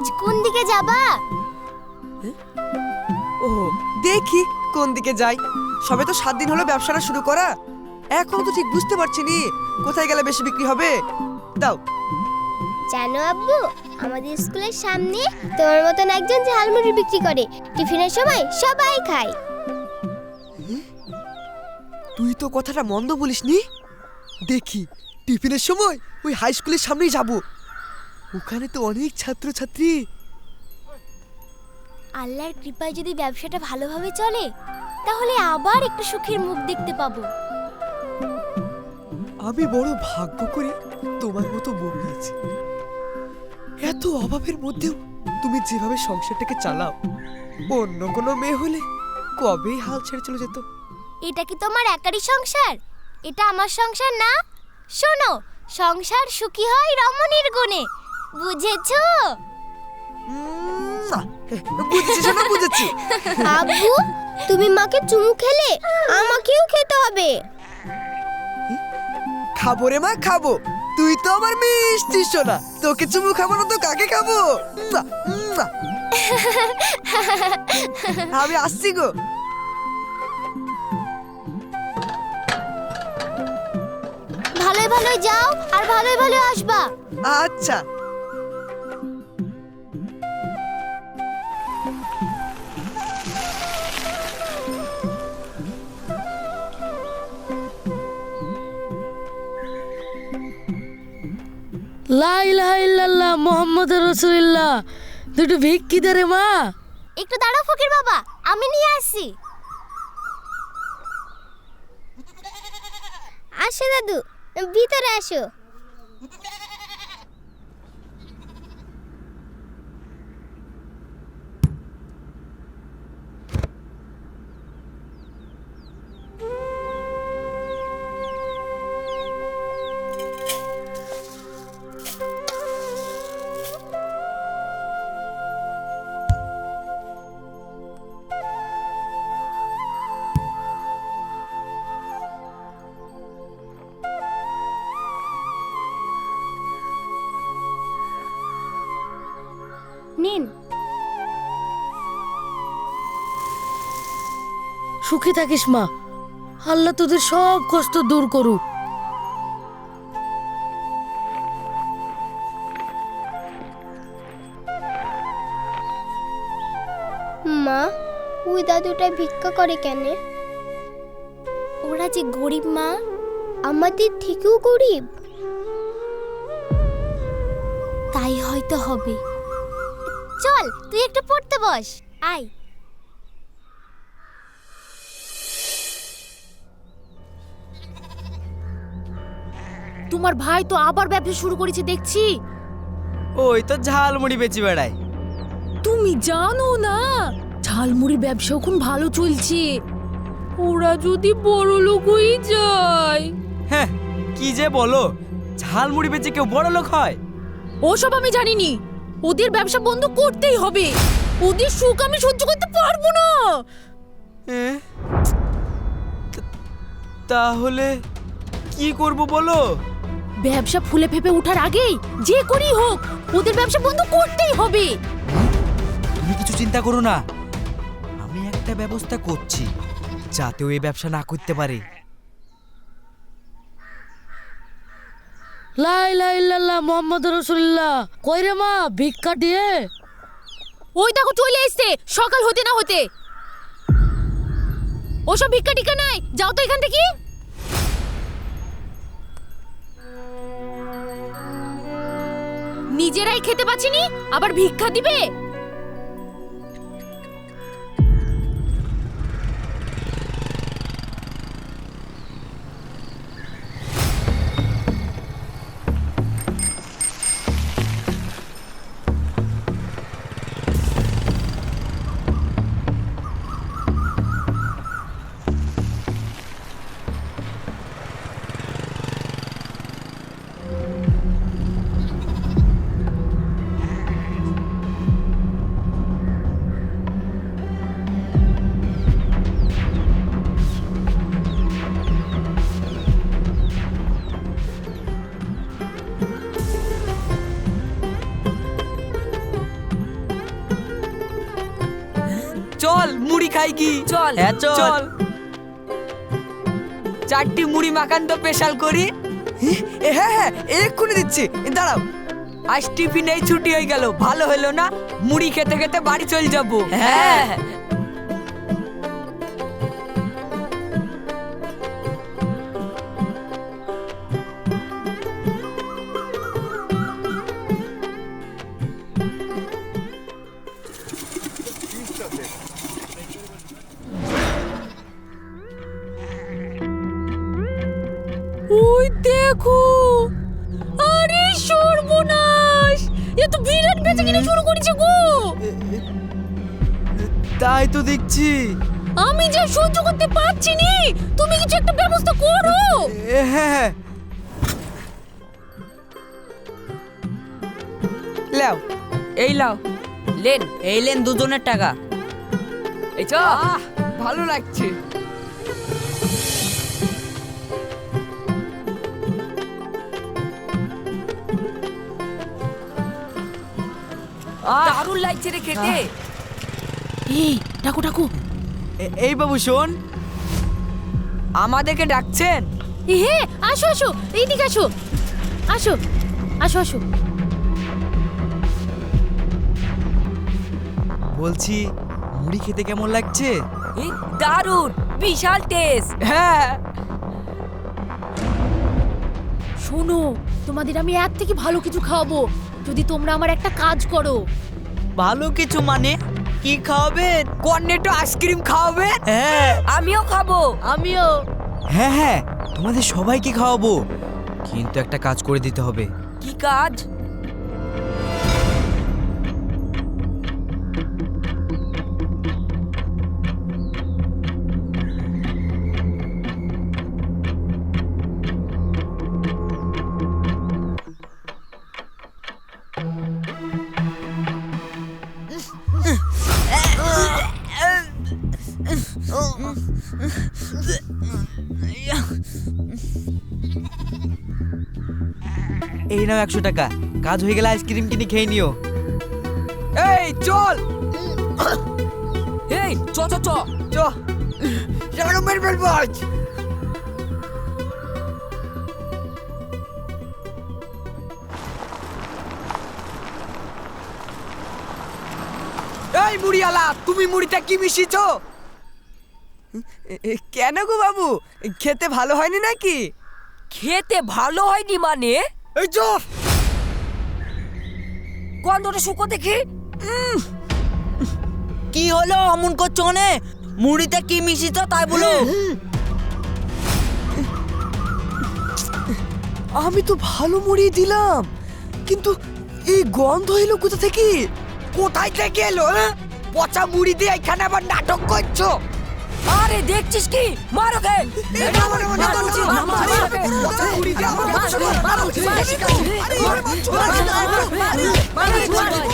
আজ কোন দিকে যাবা? ও দেখি কোন দিকে যাই। সবে তো সাত দিন হলো ব্যবসাটা শুরু করা। এখনও তো ঠিক বুঝতে পারছি নি কোথায় গেলে বেশি বিক্রি হবে। দাও। জানো আব্বু আমাদের স্কুলের সামনে তোমার মতন একজন ঝালমুড়ি বিক্রি করে। টিফিনের সময় সবাই খায়। তুই তো কথাটা মন্দ বলিসনি। দেখি টিফিনের সময় ওই হাই স্কুলের সামনেই যাব। ওখানে তো অনেক ছাত্রছাত্রী। আল্লাহর কৃপায় যদি ব্যবসাটা ভালোভাবে চলে তাহলে আবার একটু সুখের মুখ দেখতে পাবো। আমি বড় ভাগ্য করে তোমার মতো বউ পেয়েছি। এত অভাবের মধ্যেও তুমি যেভাবে সংসারটাকে চালাও অন্য কোনো মেয়ে হলে কবেই হাল ছেড়ে চলে যেত? এটা কি তোমার একারই সংসার? এটা আমার সংসার না? শোনো সংসার সুখী হয় রমণীর গুণে। বুঝেছ? বুঝেছি শোনো বুঝেছি। আব্বু তুমি মাকে চুমু খেলে আমাকেও খেতে হবে। খাব রে মা খাব। তুই তো আমার মিষ্টি সোনা। তোকে চুমু খাব না তো কাকে খাব। আমি আসছি গো। ভালোই ভালোই যাও আর ভালোই ভালোই আসবা। আচ্ছা। লাই লাই লাল্লাহ মোহাম্মদ রসুলিল্লাহ। দুটো ভিক্ষি দে রে মা। একটু দাঁড়াও ফকির বাবা, আমি নিয়ে আসি আসো দাদু, ভিতরে আসো। নিন। সুখী থাকিস মা। আল্লাহ তোদের সব কষ্ট দূর করুক। মা ওই দাদুটা ভিক্ষা করে কেন? ওরা যে গরিব মা আমাদের থেকেও গরিব। তাই হয়তো হবে। চল তুই একটু পড়তে বস। আয়। তোমার ভাই তো আবার ব্যবসা শুরু করেছে দেখছি। ওই তো ঝালমুড়ি বেচি বেড়ায়। তুমি জানো না ঝালমুড়ি ব্যবসা এখন ভালো চলছে। ওরা যদি বড় লোক হয়ে যায়। হ্যাঁ কি যে বলো ঝালমুড়ি বেচে কেউ বড় লোক হয়। ওসব আমি জানিনি। ওদের ব্যবসা বন্ধ করতেই হবে। ওদের সুখ আমি সহ্য করতে পারব না। এ? তাহলে কি করব বলো? ব্যবসা ফুলে ফেপে ওঠার আগেই যে করি হোক ওদের ব্যবসা বন্ধ করতেই হবে। তুমি কিছু চিন্তা করো না। আমি একটা ব্যবস্থা করছি যাতে ওই ব্যবসা না করতে পারে। লাই লাই লাল্লা মোহাম্মদ রসুল্লাহ কই রে মা, ভিক্ষা দিয়ে? ওই দেখো চলে এসছে, সকাল হতে না হতে। ওসব ভিক্ষা টিকা নাই, যাও তো এখান থেকে। নিজেরাই খেতে পাচ্ছিনি, আবার ভিক্ষা দিবে? চল মুড়ি খাই কি? চল। হ্যাঁ, চল। চারটি মুড়ি মাখান তো স্পেশাল করি। হ্যাঁ হ্যাঁ এক্ষুনি দিচ্ছি। দাঁড়াও। আজ টিফিনেই ছুটি হয়ে গেল ভালো হলো না? মুড়ি খেতে খেতে বাড়ি চলে যাব। হ্যাঁ। তাই তো দেখছি। আমি যে সহ্য করতে পারছি নি তুমি কিছু একটা ব্যবস্থা করো। এ, হ্যাঁ লাও এই লাও। লেন এই লেন দুজনের টাকা। এই চ ভালো লাগছে। দারুণ লাগছে রে খেতে। এই ডাকো ডাকো। এই বাবু শোন। আমাদেরকে ডাকছেন? হে আসো আসো এইদিকে আসো। আসো আসো আসো। বলছি মুড়ি খেতে কেমন লাগছে? দারুণ বিশাল টেস্ট। হ্যাঁ। শোনো তোমাদের আমি এর থেকে ভালো কিছু খাওয়াবো। যদি তোমরা আমার একটা কাজ করো। ভালো কিছু মানে? কি খাওয়াবেন কর্নেটো আইসক্রিম খাওয়াবে? হ্যাঁ। আমিও খাব। আমিও। হ্যাঁ হ্যাঁ তোমাদের সবাইকে খাওয়াবো। কিন্তু একটা কাজ করে দিতে হবে। কি কাজ? নাও একশো টাকা। কাজ হয়ে গেলে আইসক্রিম কিনে খেয়ে নিও। এই চল! এই চ চ চ। চ। মেরে ফেলব আজ। এই মুড়িয়ালা তুমি মুড়িটা কি মিশিয়েছো? কেন গো বাবু? খেতে ভালো হয়নি নাকি? খেতে ভালো হয়নি মানে? এই চো গন্ধটা শুকো দেখি। কি হলো অমন করছ মানে মুড়িতে কি মিশিত তাই বলো। আমি তো ভালো মুড়ি দিলাম কিন্তু এই গন্ধ এলো কোথা থেকে? কোথায় থেকে এলো হ্যাঁ? পচা মুড়ি দিয়ে এখানে আবার নাটক করছ? আরে দেখছিস কি মারো কে ছাড়ো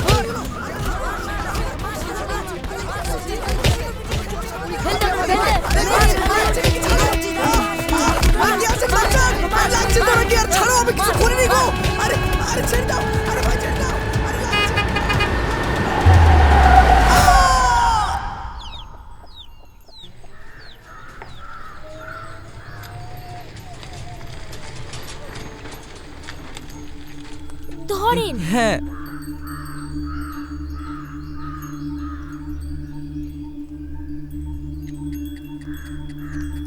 হ্যাঁ।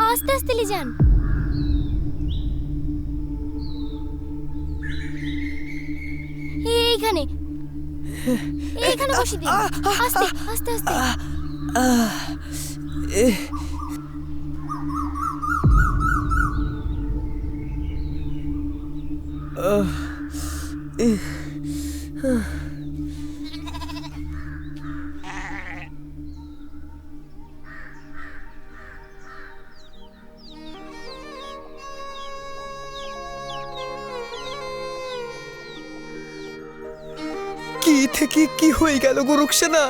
আস্তে আস্তে লে যান। এইখানে। এইখানে বসে দিন। আস্তে আস্তে আস্তে। কি হয়ে গেল গো রুকসানা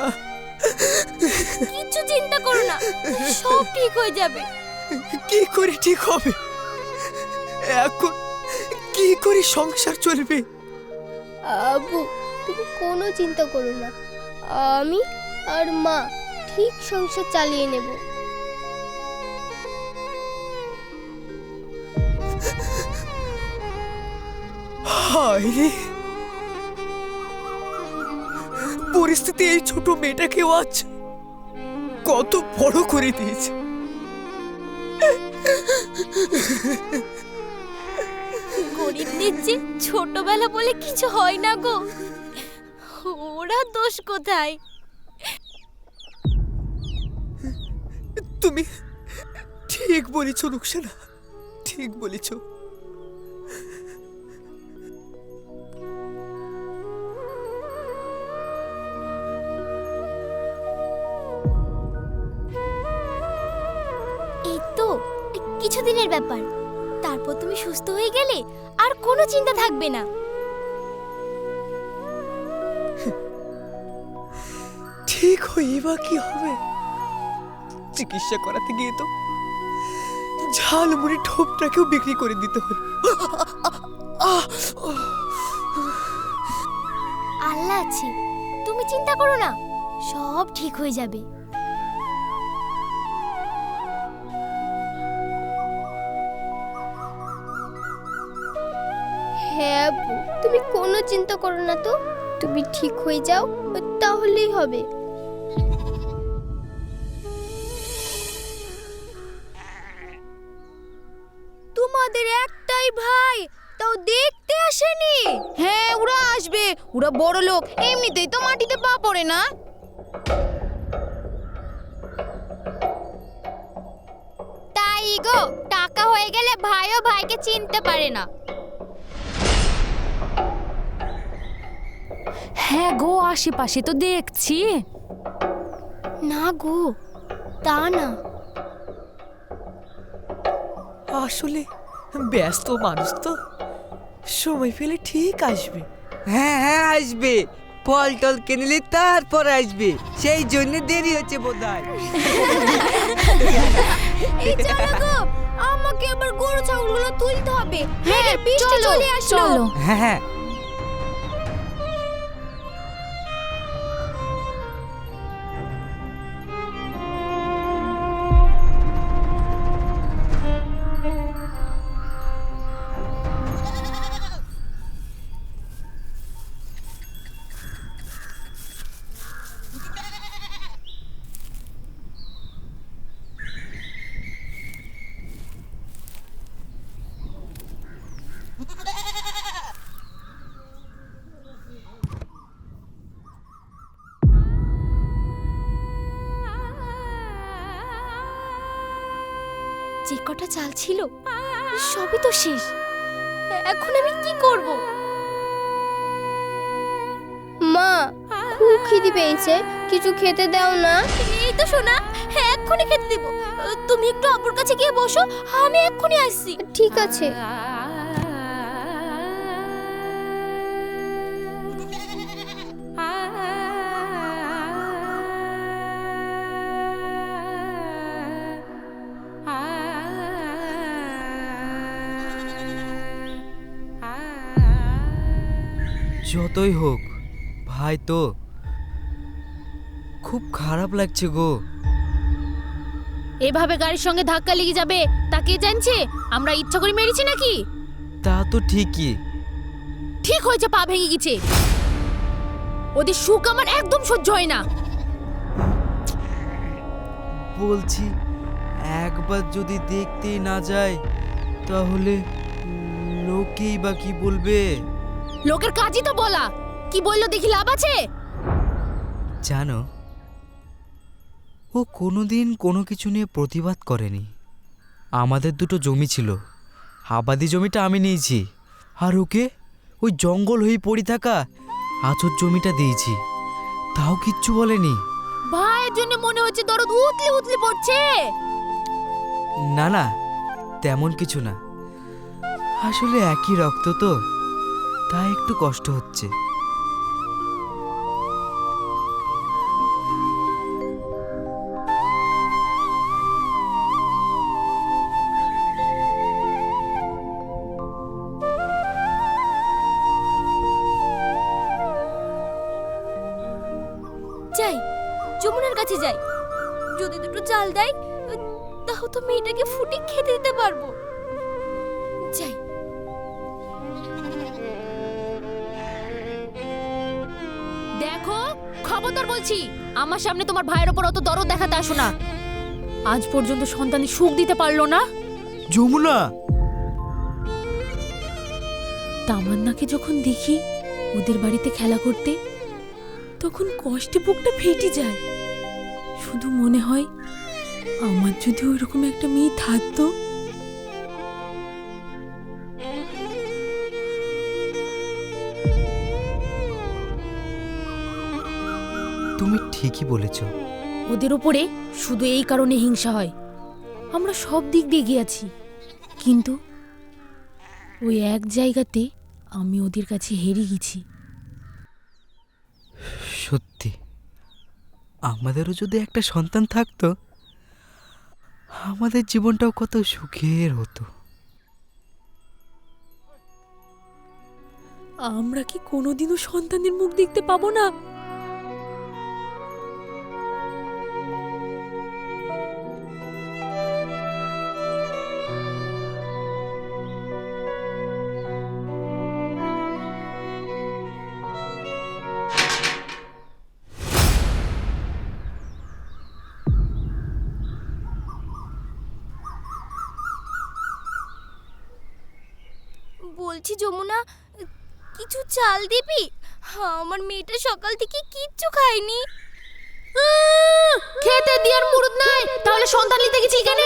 কিচ্ছু চিন্তা করো না সব ঠিক হয়ে যাবে। কি করে ঠিক হবে? এখন কি করে সংসার চলবে? আবু তুমি কোনো চিন্তা করো না। আমি আর মা ঠিক সংসার চালিয়ে নেব। হায় রে! পরিস্থিতি এই ছোট মেয়েটাকেও আজ কত বড় করে দিয়েছে। গরিবদের যে ছোটবেলা বলে কিছু হয় না গো। ওরা দোষ কোথায়? তুমি ঠিক বলেছ রুকসানা ঠিক বলেছ। সুস্থ হয়ে গেলে আর কোনো চিন্তা থাকবে না। ঠিক হয়ে বা কি হবে? চিকিৎসা করাতে গিয়ে তো ঝাল ঝালমুড়ি ঠোপটাকেও বিক্রি করে দিতে হলো। আল্লাহ আছে তুমি চিন্তা করো না সব ঠিক হয়ে যাবে। চিন্তা করো না তো। তুমি ঠিক হয়ে যাও তাহলেই হবে। তোমাদের একটাই ভাই তাও দেখতে আসেনি। হ্যাঁ ওরা আসবে। ওরা বড় লোক এমনিতেই তো মাটিতে পা পড়ে না। তাই গো টাকা হয়ে গেলে ভাইও ভাইকে চিনতে পারে না। হ্যাঁ গো আশেপাশে তো দেখছি। না গো তা না। আসলে ব্যস্ত মানুষ তো সময় পেলে ঠিক আসবে। হ্যাঁ হ্যাঁ আসবে। ফল টল কিনলে তারপর আসবে। সেই জন্য দেরি হচ্ছে বোধ হয় এই চলো গো আমাকে আবার গরু ছাগলগুলো তুলতে হবে। হ্যাঁ বৃষ্টি চলে আসলো। চলো। হ্যাঁ হ্যাঁ কটা চাল ছিল? সবই তো শেষ। এখন আমি কি করব? মা, খুব খিদে পেয়েছে। কিছু খেতে দাও না। এই তো শোনা এক্ষুনি খেতে দেব। তুমি একটু আপুর কাছে গিয়ে বসো, আমি এক্ষুনি আসছি। ঠিক আছে। যতই হোক ভাই তো খুব খারাপ লাগছে গো। এভাবে গাড়ির সঙ্গে ধাক্কা লেগে যাবে তা কে জানছে? আমরা ইচ্ছা করে মেরেছি নাকি? তা তো ঠিকই। ঠিক হয়েছে পা ভেঙে গেছে। ওদের সুখ আমার একদম সহ্য হয় না। বলছি একবার যদি দেখতেই না যায় তাহলে লোকেই বা কি বলবে? লোকের কাজই তো বলা। কি বলল দেখি লাভ আছে? জানো ও কোনোদিন কোনো কিছু নিয়ে প্রতিবাদ করেনি। আমাদের দুটো জমি ছিল। আবাদি জমিটা আমি নিয়েছি। আর ওকে ওই জঙ্গল হয়ে পড়ে থাকা আচর জমিটা দিয়েছি। তাও কিচ্ছু বলেনি। ভাইয়ের জন্য মনে হচ্ছে দরদ উতলে উতলে পড়ছে। না না তেমন কিছু না। আসলে একই রক্ত তো। তাই একটু কষ্ট হচ্ছে। আজ পর্যন্ত সন্তানই সুখ দিতে পারল না। যমুনা! তামান্নাকে যখন দেখি ওদের বাড়িতে খেলা করতে তখন কষ্টে বুকটা ফেটে যায়। শুধু মনে হয় আমার যদি ওইরকম একটা মেয়ে থাকতো। তুমি ঠিকই বলেছ। ওদের ওপরে শুধু এই কারণে হিংসা হয়। আমরা সব দিক দিয়ে গিয়েছি কিন্তু ওই এক জায়গাতে আমি ওদের কাছে হেরে গেছি। সত্যি আমাদেরও যদি একটা সন্তান থাকতো আমাদের জীবনটাও কত সুখের হতো। আমরা কি কোনোদিনও সন্তানের মুখ দেখতে পাবো না? বলছি যমুনা কিছু চাল দিবি? আমার মেয়েটা সকাল থেকে কিচ্ছু খায়নি। খেতে দিয়ার মুরুদ নাই তাহলে সন্তান নিতে গেছি কেন?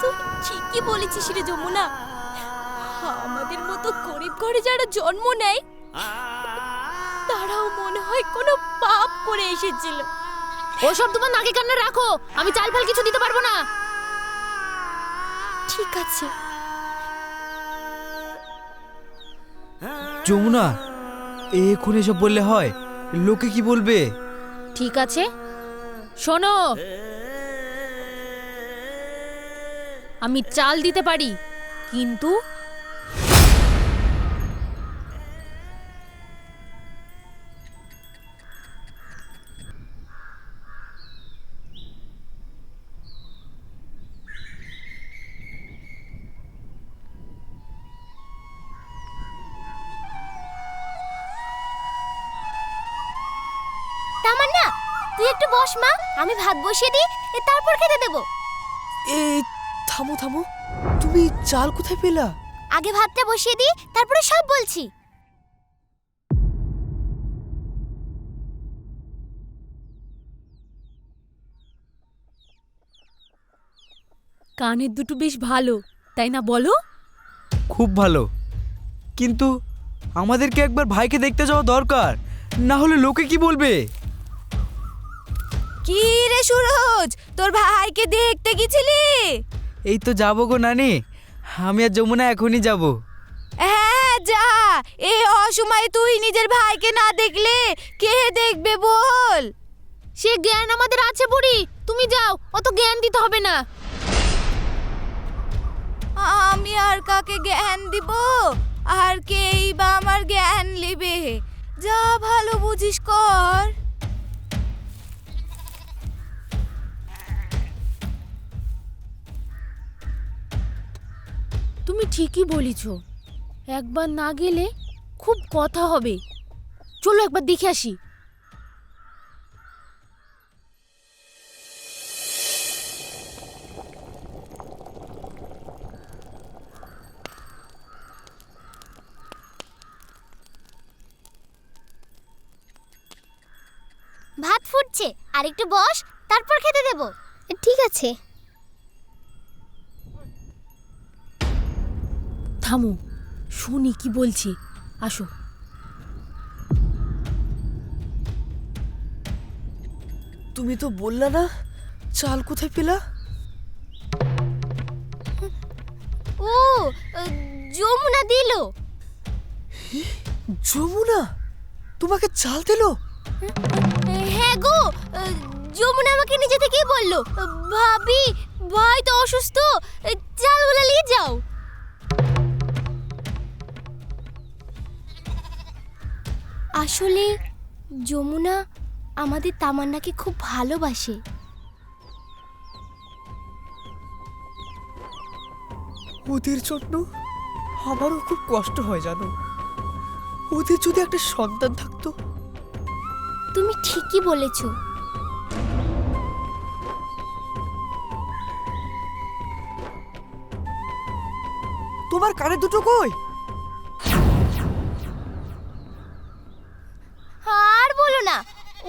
তুই ঠিকই বলেছিস রে যমুনা। আমাদের মতো গরিব ঘরে যারা জন্ম নেয় তারাও মনে হয় কোনো পাপ করে এসেছিল। ওসব তোমার নাকে কান্না রাখো আমি চাল ফাল কিছু দিতে পারব না। ঠিক আছে। যমুনা এখন এসব বললে হয়? লোকে কি বলবে? ঠিক আছে। শোনো। আমি চাল দিতে পারি কিন্তু বস মা। আমি ভাত বসিয়ে দিই এ তারপর খেতে দেবো। এই থামো থামো। তুমি চাল কোথায় পেলা? আগে ভাতটা বসিয়ে দিই তারপরে সব বলছি। কানের দুটো বেশ ভালো তাই না বলো? খুব ভালো। কিন্তু আমাদেরকে একবার ভাইকে দেখতে যাওয়া দরকার না হলে লোকে কি বলবে? কি রে সুরজ? তোর ভাইকে দেখতে গেছিলি? এই তো যাব গো নানি। আমি আর যমুনা এখনই যাব। হ্যাঁ যা। এই অসময়ে তুই নিজের ভাইকে না দেখলে কে দেখবে বল? সে জ্ঞান আমাদের আছে বুড়ি। তুমি যাও অত জ্ঞান দিতে হবে না। আমি আর কাকে জ্ঞান দিব? আর কেই বা আমার জ্ঞান লিবে যা ভালো বুঝিস কর। তুমি ঠিকই বলেছ। একবার না গেলে খুব কথা হবে। চলো একবার দেখে আসি। ভাত ফুটছে। আর একটু বস তারপর খেতে দেবো। ঠিক আছে। থামো। শুনি কি বলছি? আসো। তুমি তো বললা না চাল কোথায় পেলা? ও যমুনা দিল। যমুনা? তোমাকে চাল দিলো? হ্যাঁ গো যমুনা আমাকে নিজে থেকেই বলল। ভাবি ভাই তো অসুস্থ চাল বলে নিয়ে যাও। আসলে যমুনা আমাদের তামান্নাকে খুব ভালোবাসে। ওদের জন্য আমারও খুব কষ্ট হয় জানো। ওদের যদি একটা সন্তান থাকতো। তুমি ঠিকই বলেছ। তোমার কানে দুটো কই?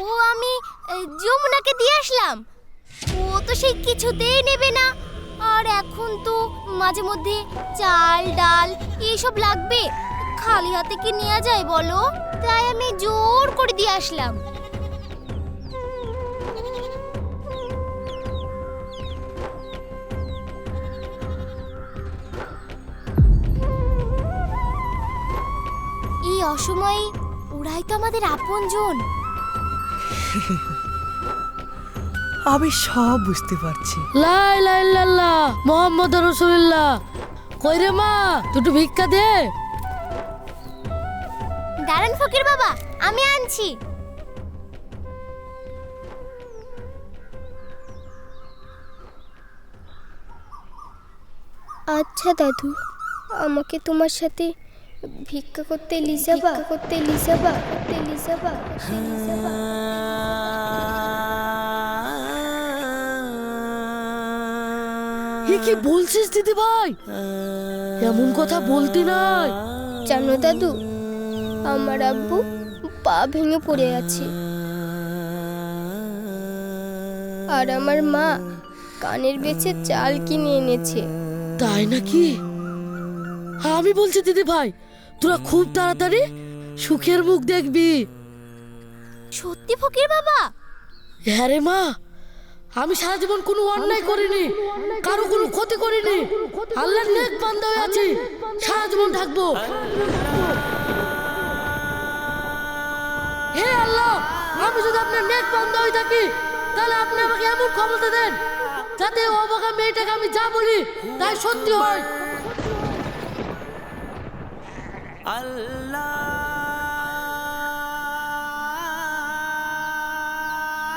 ও আমি যমুনাকে দিয়ে আসলাম। ও তো সেই কিছুতেই নেবে না। আর এখন তো মাঝে মধ্যে চাল, ডাল এইসব লাগবে। খালি হাতে কি নেওয়া যায় বলো? তাই আমি জোর করে দিয়ে আসলাম। এই অসময়ে ওরাই তো আমাদের আপনজন। আমি সব বুঝতে পারছি। লাই লাই লাল্লা মোহাম্মদ রসুলিল্লাহ। কই রে মা দুটো ভিক্ষা দে। দাঁড়ান ফকির বাবা আমি আনছি। আচ্ছা দাদু আমাকে তোমার সাথে ভিক্ষা করতে লিজাবা করতে লিজাবা এ কি বলছিস দিদি ভাই? এমন কথা বলতি নাই। জানো দাদু আমার আব্বু পা ভেঙে পড়ে আছে। আর আমার মা কানের বেছে চাল কিনে এনেছে। তাই নাকি? আমি বলছি দিদি ভাই তোরা খুব তাড়াতাড়ি সুখের মুখ দেখবি। সত্যি ফকির বাবা? হ্যাঁ রে মা আমি সারা জীবন কোনো অন্যায় করিনি কারও কোনো ক্ষতি করিনি। আল্লাহর নেক বান্দা হয়ে আছি সারা জীবন থাকব। হে আল্লাহ আমি যদি আপনার নেক বান্দা হয়ে থাকি তাহলে আপনি আমাকে এমন ক্ষমতা দেন যাতে ও অবাকা মেয়েটাকে আমি যা বলি তাই সত্যি হয়।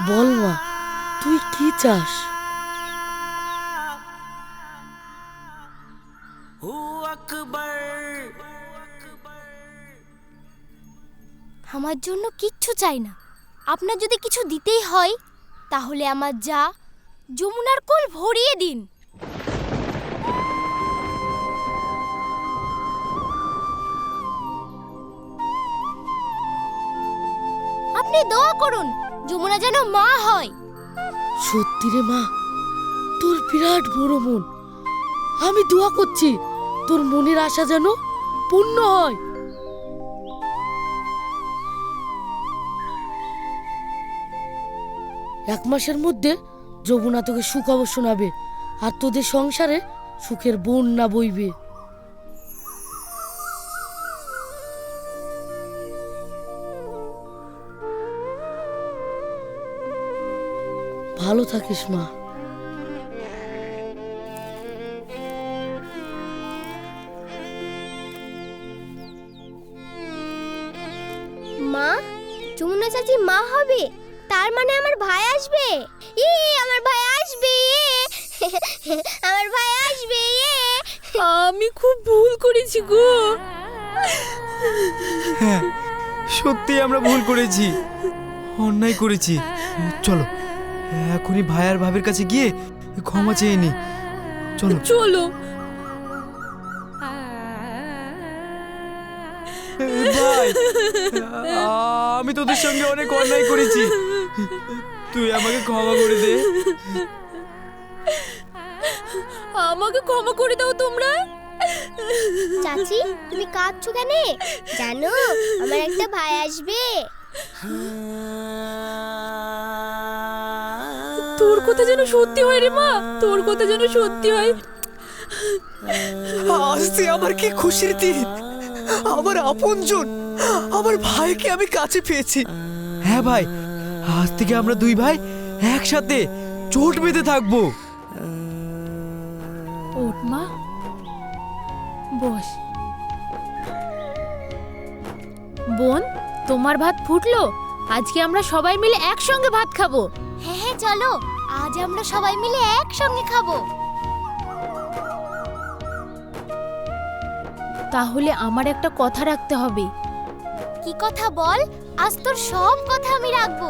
বল মা, তুই কি চাস? আমার জন্য কিচ্ছু চাই না। আপনার যদি কিছু দিতেই হয়, তাহলে আমার যা, যমুনার কোল ভরিয়ে দিন। আপনি দোয়া করুন যমুনা যেন মা হয়। সত্যি রে মা, তোর বিরাট বড় মন। আমি দোয়া করছি, তোর মনের আশা যেন পূর্ণ হয়। এক মাসের মধ্যে যমুনা তোকে সুখবর শোনাবে, আর তোদের সংসারে সুখের বন্যা বইবে। থাকিস মা। মা যমুনা চাচি মা হবে? তার মানে আমার ভাই আসবে? ই আমার ভাই আসবে ইয়ে। আমার ভাই আসবে ইয়ে। আমি খুব ভুল করেছি গো। হ্যাঁ সত্যি আমরা ভুল করেছি। অন্যায় করেছি। চলো। এখনই ভাই আর ভাবের কাছে গিয়ে ক্ষমা চেয়ে নি। চলো। চলো। ভাই আমি তোদের সঙ্গে অনেক অন্যায় করেছি। তুই আমাকে ক্ষমা করে দে। আমাকে ক্ষমা করে দাও তোমরা। চাচি তুমি কাঁদছো কেন? জানো আমার একটা ভাই আসবে। তোর কথা যেন সত্যি হয় রে মা। তোর কথা যেন সত্যি হয়। আজকে আমার কি খুশির দিন? আমার আপনজন আমার ভাইকে আমি কাছে পেয়েছি। হ্যাঁ ভাই আজ থেকে আমরা দুই ভাই একসাথে চোট বেঁধে থাকব। ওঠ মা। বস। বোন তোমার ভাত ফুটলো? আজকে আমরা সবাই মিলে একসঙ্গে ভাত খাব। হ্যাঁ হ্যাঁ চলো। আজ আমরা সবাই মিলে একসঙ্গে খাব। তাহলে আমার একটা কথা রাখতে হবে। কি কথা বল? আজ তোর সব কথা আমি রাখব।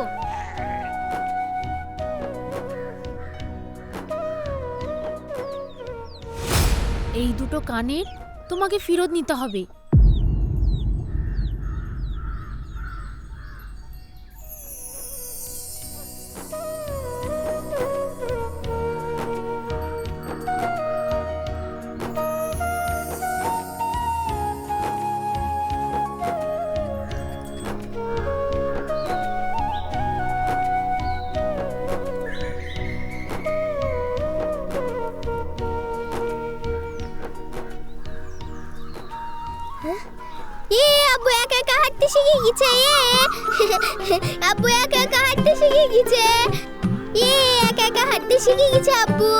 এই দুটো কানের তোমাকে ফেরত নিতে হবে। শিখে গেছে আব্বু একা একা হাঁটতে শিখে গেছে। এ একা একা হাঁটতে শিখে গেছে আব্বু।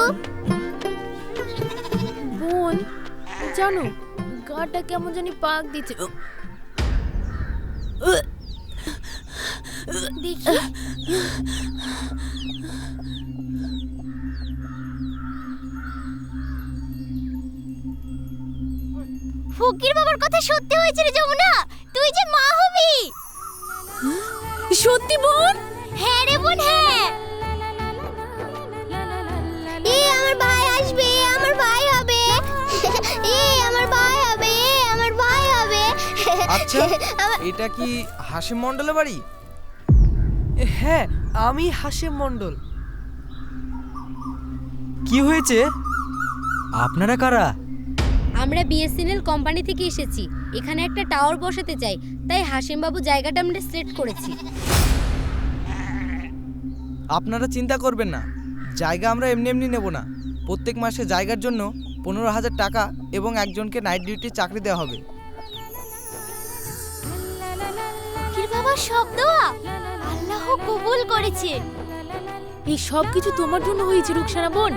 বোন জানো গাটা কেমন জানি পাক দিচ্ছে। দেখি। ফকির বাবার কথা সত্যি হয়েছে রে আচ্ছা এটা কি হাসিম মণ্ডলের বাড়ি? হ্যাঁ আমি হাসিম মণ্ডল। কি হয়েছে? আপনারা কারা? আমরা বিএসএনএল কোম্পানি থেকে এসেছি। এখানে একটা টাওয়ার বসাতে চাই তাই হাসিম বাবু জায়গাটা আমরা সিলেক্ট করেছি। আপনারা চিন্তা করবেন না জায়গা আমরা এমনি এমনি নেব না। প্রত্যেক মাসে জায়গার জন্য পনেরো হাজার টাকা এবং একজনকে নাইট ডিউটি চাকরি দেওয়া হবে। ফকির সব দোয়া আল্লাহ কবুল করেছে। এই সব কিছু তোমার জন্য হয়েছে রুকসানা বোন।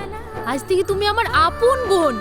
আজ থেকে তুমি আমার আপন বোন।